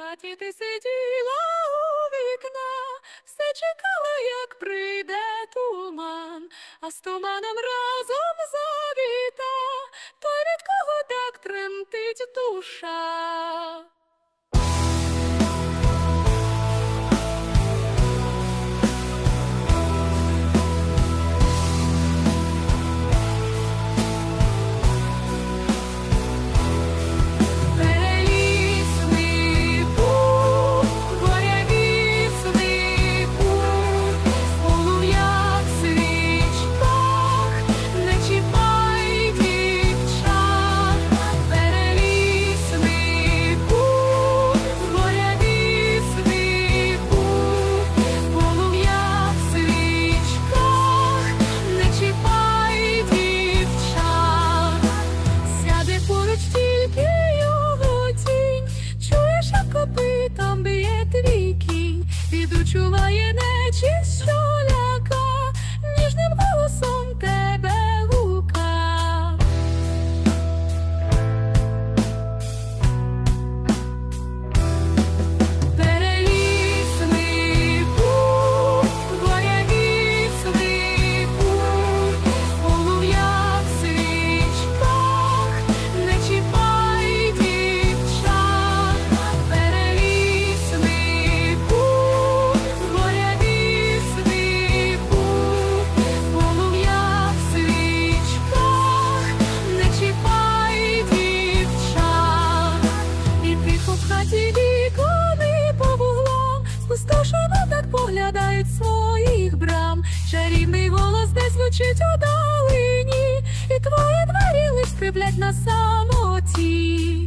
хаті ти сиділа у вікна, все чекала, як прийде туман, а з туманом разом завіт. feitiço так поглядають своїх брам, чарівний голос десь звучить у долині, і твої двері лиш скриблять на самоті.